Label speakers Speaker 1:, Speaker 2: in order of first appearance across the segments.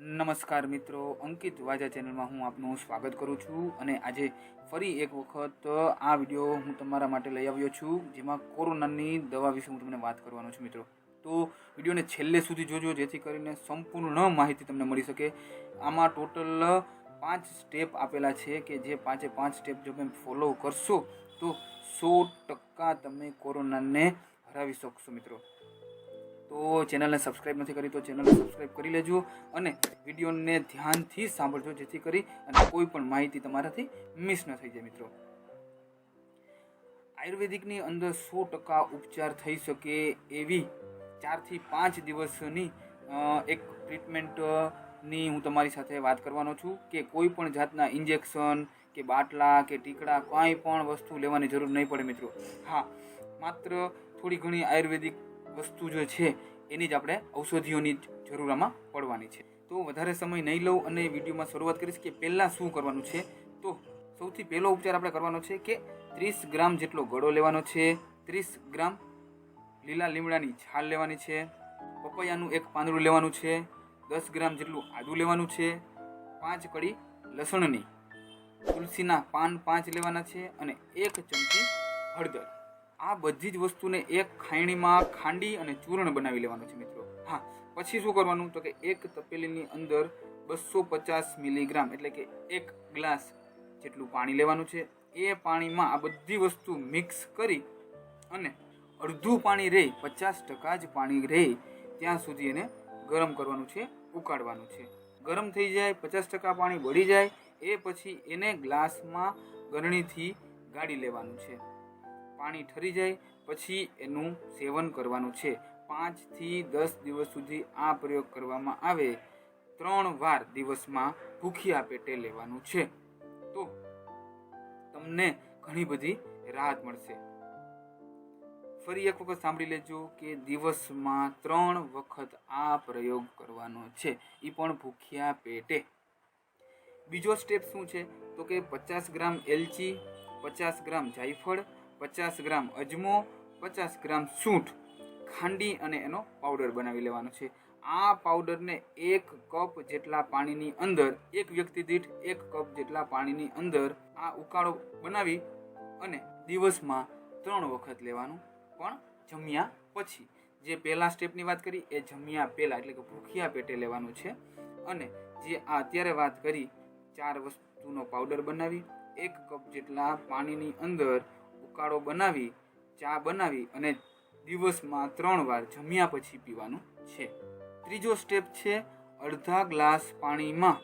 Speaker 1: નમસ્કાર મિત્રો, અંકિત વાજા ચેનલમાં હું આપનું સ્વાગત કરું છું અને આજે ફરી એક વખત આ વીડિયો હું તમારા માટે લઈ આવ્યો છું, જેમાં કોરોનાની દવા વિશે હું તમને વાત કરવાનો છું મિત્રો. તો વિડીયોને છેલ્લે સુધી જોજો, જેથી કરીને સંપૂર્ણ માહિતી તમને મળી શકે. આમાં ટોટલ પાંચ સ્ટેપ આપેલા છે કે જે પાંચે પાંચ સ્ટેપ જો તમે ફોલો કરશો, તો સો ટકા તમે કોરોનાને હરાવી શકશો મિત્રો. તો ચેનલને સબસ્ક્રાઈબ નથી કરી તો ચેનલને સબસ્ક્રાઈબ કરી લેજો અને વિડીયોને ધ્યાનથી સાંભળજો, જેથી કરી અને કોઈ પણ માહિતી તમારાથી મિસ ન થઈ જાય મિત્રો. આયુર્વેદિકની અંદર સો ટકા ઉપચાર થઈ શકે એવી ચારથી પાંચ દિવસની એક ટ્રીટમેન્ટની હું તમારી સાથે વાત કરવાનો છું કે કોઈ પણ જાતના ઇન્જેક્શન કે બાટલા કે ટીકડા કાંઈ પણ વસ્તુ લેવાની જરૂર નહીં પડે મિત્રો. હા, માત્ર થોડી ઘણી આયુર્વેદિક વસ્તુ જે છે, એની જ આપણે ઔષધિઓની જરૂર આમાં પડવાની છે. તો વધારે સમય નહીં લઉં અને વિડીયોમાં શરૂઆત કરીશ કે પહેલાં શું કરવાનું છે. તો સૌથી પહેલો ઉપચાર આપણે કરવાનો છે કે ત્રીસ ગ્રામ જેટલો ગળો લેવાનો છે. ત્રીસ ગ્રામ લીલા લીમડાની છાલ લેવાની છે. પપૈયાનું એક પાંદડું લેવાનું છે. દસ ગ્રામ જેટલું આદું લેવાનું છે. પાંચ કડી લસણની તુલસીના પાન પાંચ લેવાના છે અને એક ચમચી હળદર. આ બધી જ વસ્તુને એક ખાયણીમાં ખાંડી અને ચૂર્ણ બનાવી લેવાનું છે મિત્રો. હા, પછી શું કરવાનું? તો કે એક તપેલીની અંદર બસો પચાસ મિલીગ્રામ એટલે કે એક ગ્લાસ જેટલું પાણી લેવાનું છે. એ પાણીમાં આ બધી વસ્તુ મિક્સ કરી અને અડધું પાણી રહે પચાસ ટકા જ પાણી રહે ત્યાં સુધી એને ગરમ કરવાનું છે, ઉકાળવાનું છે. ગરમ થઈ જાય, પચાસ ટકા પાણી બળી જાય, એ પછી એને ગ્લાસમાં ગરણીથી ગાળી લેવાનું છે. પાણી ઠરી જાય, પછી એનું સેવન કરવાનું છે. પાંચથી દસ દિવસ સુધી આ પ્રયોગ કરવામાં આવે. ત્રણ વાર દિવસમાં ભૂખ્યા પેટે લેવાનું છે. તો તમને ઘણી બધી રાહત મળશે. ફરી એક વખત સાંભળી લેજો કે દિવસમાં ત્રણ વખત આ પ્રયોગ કરવાનો છે. એ પણ ભૂખ્યા પેટે. બીજો સ્ટેપ શું છે? તો કે પચાસ ગ્રામ એલચી, પચાસ ગ્રામ જાયફળ પચાસ ગ્રામ અજમો, પચાસ ગ્રામ સૂંઠ, ખાંડી અને એનો પાવડર બનાવી લેવાનો છે. આ પાવડરને એક કપ જેટલા પાણીની અંદર, એક વ્યક્તિ દીઠ એક કપ જેટલા પાણીની અંદર આ ઉકાળો બનાવી અને દિવસમાં ત્રણ વખત લેવાનું. પણ જમ્યા પછી, જે પહેલા સ્ટેપની વાત કરી, એ જમ્યા પહેલાં એટલે કે ભૂખ્યા પેટે લેવાનું છે. અને જે આ અત્યારે વાત કરી, ચાર વસ્તુનો પાવડર બનાવી, એક કપ જેટલા પાણીની અંદર ઉકાળો બનાવી, ચા બનાવી અને દિવસમાં ત્રણ વાર જમ્યા પછી પીવાનું છે. ત્રીજો સ્ટેપ છે અડધા ગ્લાસ પાણીમાં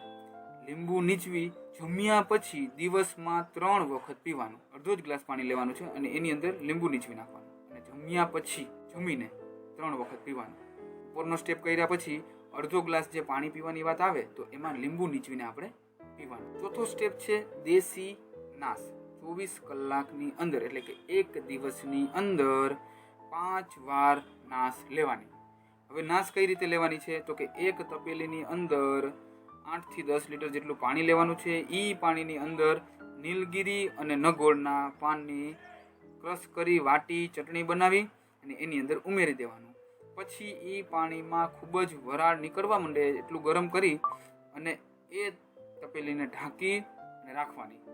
Speaker 1: લીંબુ નીચવી, જમ્યા પછી દિવસમાં ત્રણ વખત પીવાનું. અડધો જ ગ્લાસ પાણી લેવાનું છે અને એની અંદર લીંબુ નીચવી નાખવાનું. અને જમ્યા પછી જમીને ત્રણ વખત પીવાનું. ઉપરનો સ્ટેપ કર્યા પછી અડધો ગ્લાસ જે પાણી પીવાની વાત આવે, તો એમાં લીંબુ નીચવીને આપણે પીવાનું. ચોથો સ્ટેપ છે દેશી નાશ. ચોવીસ કલાકની અંદર, એટલે કે એક દિવસની અંદર પાંચ વાર નાશ લેવાની. હવે નાશ કઈ રીતે લેવાની છે? તો કે એક તપેલીની અંદર આઠથી દસ લીટર જેટલું પાણી લેવાનું છે. એ પાણીની અંદર નીલગીરી અને નગોળના પાનની ક્રશ કરી વાટી, ચટણી બનાવી અને એની અંદર ઉમેરી દેવાનું. પછી એ પાણીમાં ખૂબ જ વરાળ નીકળવા માંડે એટલું ગરમ કરી અને એ તપેલીને ઢાંકી અને રાખવાની.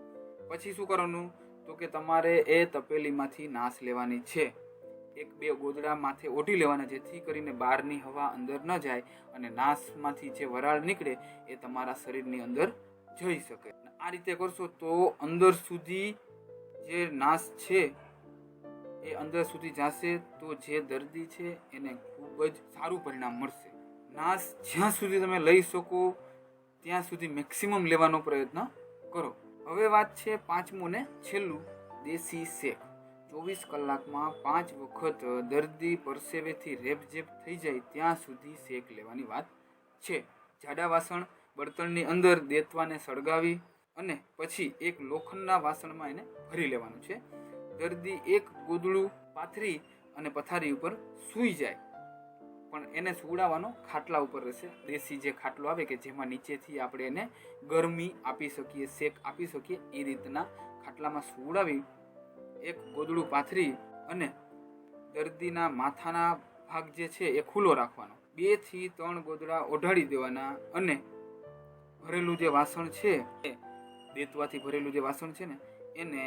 Speaker 1: પછી શું કરવાનું? તો કે તમારે એ તપેલીમાંથી નાશ લેવાની છે. એક બે ગોદડા માથે ઓઢી લેવાના, જેથી કરીને બહારની હવા અંદર ન જાય અને નાશમાંથી જે વરાળ નીકળે એ તમારા શરીરની અંદર જઈ શકે. આ રીતે કરશો તો અંદર સુધી જે નાશ છે, એ અંદર સુધી જશે, તો જે દર્દી છે એને ખૂબ જ સારું પરિણામ મળશે. નાશ જ્યાં સુધી તમે લઈ શકો, ત્યાં સુધી મેક્સિમમ લેવાનો પ્રયત્ન કરો. હવે વાત છે પાંચમું ને છેલ્લું, દેશી શેક. ચોવીસ કલાકમાં પાંચ વખત દર્દી પરસેવેથી રેપઝેપ થઈ જાય ત્યાં સુધી શેક લેવાની વાત છે. જાડા વાસણ બળતણની અંદર દેતવાને સળગાવી અને પછી એક લોખંડના વાસણમાં એને ભરી લેવાનું છે. દર્દી એક ગોદડું પાથરી અને પથારી ઉપર સૂઈ જાય. એને સુવડાવવાનો ખાટલા ઉપર રહેશે. દેશી જે ખાટલો આવે કે જેમાં નીચેથી આપણે એને ગરમી આપી શકીએ, શેક આપી શકીએ, એ રીતના ખાટલામાં સુવડાવી એક ગોદડું પાથરી અને દર્દીના માથાના ભાગ જે છે એ ખુલ્લો રાખવાનો. બેથી ત્રણ ગોદડા ઓઢાડી દેવાના અને ભરેલું જે વાસણ છે એ દેતવાથી ભરેલું જે વાસણ છે ને, એને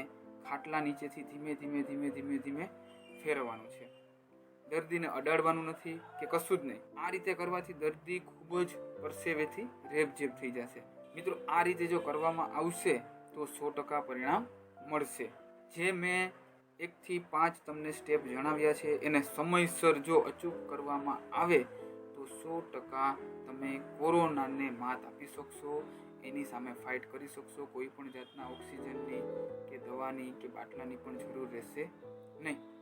Speaker 1: ખાટલા નીચેથી ધીમે ધીમે ધીમે ધીમે ધીમે ફેરવવાનું છે. દર્દીને અડાડવાનું નથી કે કશું જ નહીં. આ રીતે કરવાથી દર્દી ખૂબ જ પરસેવેથી રેબઝેબ થઈ જશે. મિત્રો, આ રીતે જો કરવામાં આવશે, તો સો ટકા પરિણામ મળશે. જે મેં એકથી પાંચ તમને સ્ટેપ જણાવ્યા છે, એને સમયસર જો અચૂક કરવામાં આવે, તો સો ટકા તમે કોરોનાને માત આપી શકશો, એની સામે ફાઇટ કરી શકશો, કોઈ પણ જાતના ઓક્સિજનની કે દવાની કે બાટલાની પણ જરૂર રહેશે નહીં.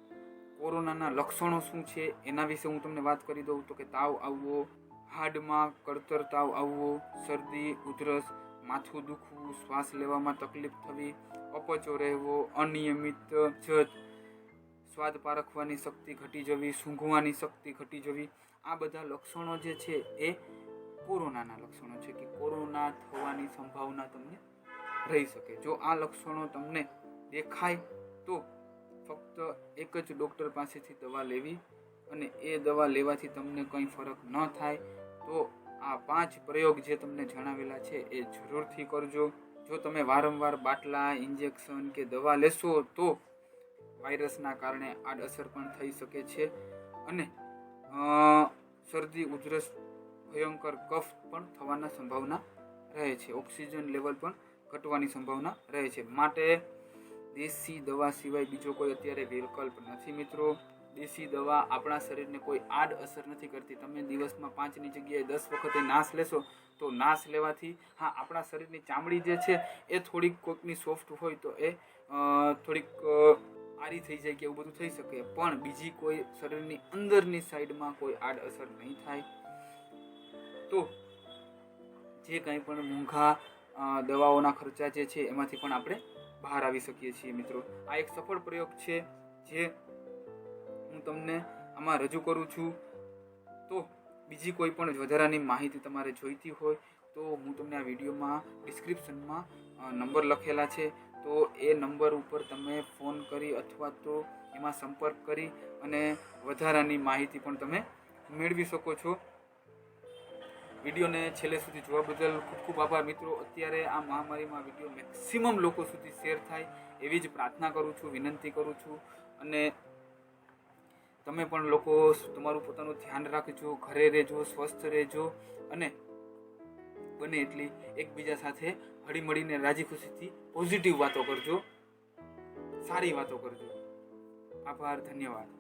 Speaker 1: કોરોનાના લક્ષણો શું છે, એના વિશે હું તમને વાત કરી દઉં તો કે તાવ આવવો, હાડમાં કળતર તાવ આવવો, શરદી, ઉધરસ, માથું દુખવું, શ્વાસ લેવામાં તકલીફ થવી, અપચો રહેવો, અનિયમિત જત, સ્વાદ પારખવાની શક્તિ ઘટી જવી, સૂંઘવાની શક્તિ ઘટી જવી, આ બધા લક્ષણો જે છે એ કોરોનાના લક્ષણો છે કે કોરોના થવાની સંભાવના તમને રહી શકે. જો આ લક્ષણો તમને દેખાય તો ફક્ત એક જ ડૉક્ટર પાસેથી દવા લેવી અને એ દવા લેવાથી તમને કંઈ ફરક ન થાય, તો આ પાંચ પ્રયોગ જે તમને જણાવેલા છે એ જરૂરથી કરજો. જો તમે વારંવાર બાટલા, ઇન્જેક્શન કે દવા લેશો, તો વાયરસના કારણે આડઅસર પણ થઈ શકે છે અને શરદી, ઉધરસ, ભયંકર કફ પણ થવાના સંભાવના રહે છે. ઓક્સિજન લેવલ પણ ઘટવાની સંભાવના રહે છે. માટે દેશી દવા સિવાય બીજો કોઈ અત્યારે વિકલ્પ નથી મિત્રો. દેશી દવા આપણા શરીરને કોઈ આડ અસર નથી કરતી. તમે દિવસમાં પાંચની જગ્યાએ દસ વખતે નાશ લેશો તો નાશ લેવાથી હા, આપણા શરીરની ચામડી જે છે એ થોડીક કોઈકની સોફ્ટ હોય તો એ થોડીક આરી થઈ જાય કે એવું બધું થઈ શકે. પણ બીજી કોઈ શરીરની અંદરની સાઈડમાં કોઈ આડ અસર નહીં થાય. તો જે કંઈ પણ મોંઘા દવાઓના ખર્ચા જે છે એમાંથી પણ આપણે બહાર આવી શકીએ છીએ મિત્રો. આ એક સફળ પ્રયોગ છે જે હું તમને આમાં રજૂ કરું છું. તો બીજી કોઈ પણ વધારાની માહિતી તમારે જોઈતી હોય તો હું તમને આ વિડીયોમાં ડિસ્ક્રિપ્શનમાં નંબર લખેલા છે. તો એ નંબર ઉપર તમે ફોન કરી અથવા તો એમાં સંપર્ક કરી અને વધારાની માહિતી પણ તમે મેળવી શકો છો. વિડીયોને છેલ્લે સુધી જોવા બદલ ખૂબ ખૂબ આભાર મિત્રો. અત્યારે આ મહામારીમાં વીડિયો મેક્સિમમ લોકો સુધી શેર થાય એવી જ પ્રાર્થના કરું છું, વિનંતી કરું છું. અને તમે પણ લોકો તમારું પોતાનું ધ્યાન રાખજો, ઘરે રહેજો, સ્વસ્થ રહેજો અને બને એટલી એકબીજા સાથે હળીમળીને રાજી ખુશીથી પોઝિટિવ વાતો કરજો, સારી વાતો કરજો. આભાર, ધન્યવાદ.